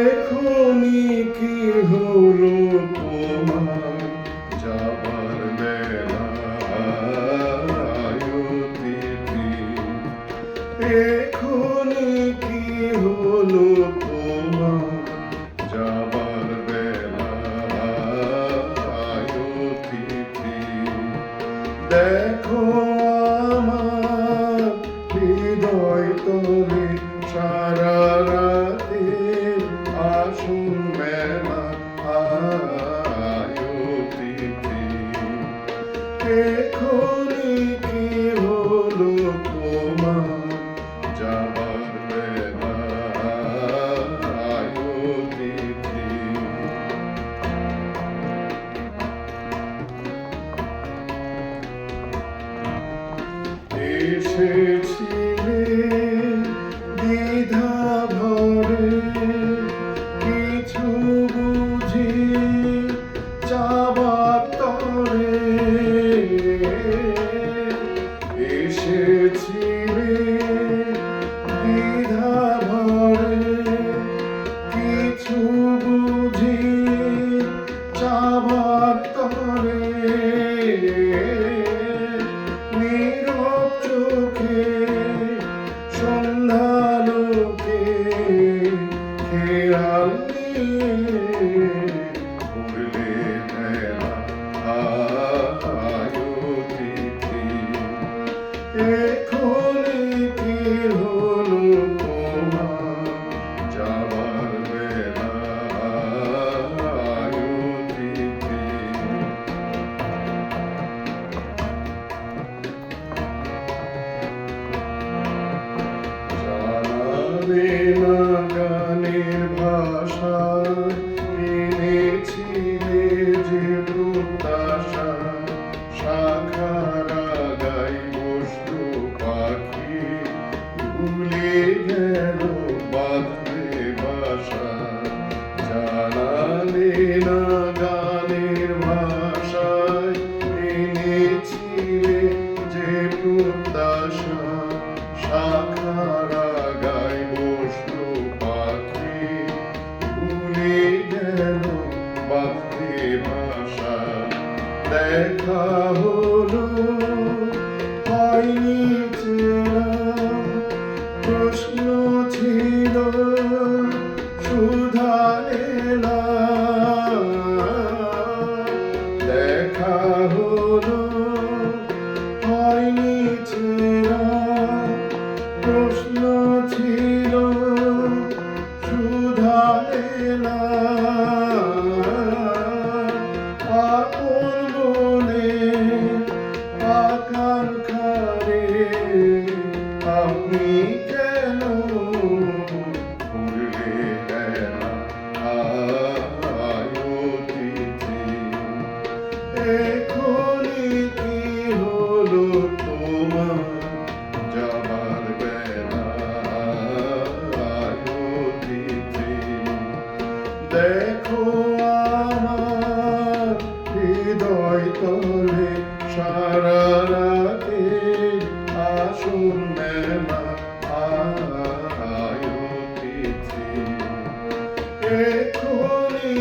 এখনই কি হলো তোমার যাবার বেলায় অতিথি দেখো আমার সারা রাতে আসুন মেলা আয়োতিথি এখনই কি হলো এসেছিলে দ্বিধা ভরে কিছু বুঝি চাবার তরে। এসেছিলে দ্বিধা ভরে কিছু বুঝি চাবার তরে। জানাবে না গানের ভাষা এনেছিলে যে প্রত্যাশা শাখারা গাই বস্তু পাখি, ভুলে গেল বাঁধবে বাসা। জানালে না গানের ভাষায় এনেছিলে যে প্রত্যাশা দেখা হলো হয়নি প্রশ্ন ছিল সুধা এলা। দেখা হলো হয়নি প্রশ্ন ছিল দেখো আমার হৃদয় তলে সারা রাতে আসুন মেলা। আয়োতিথি এখনই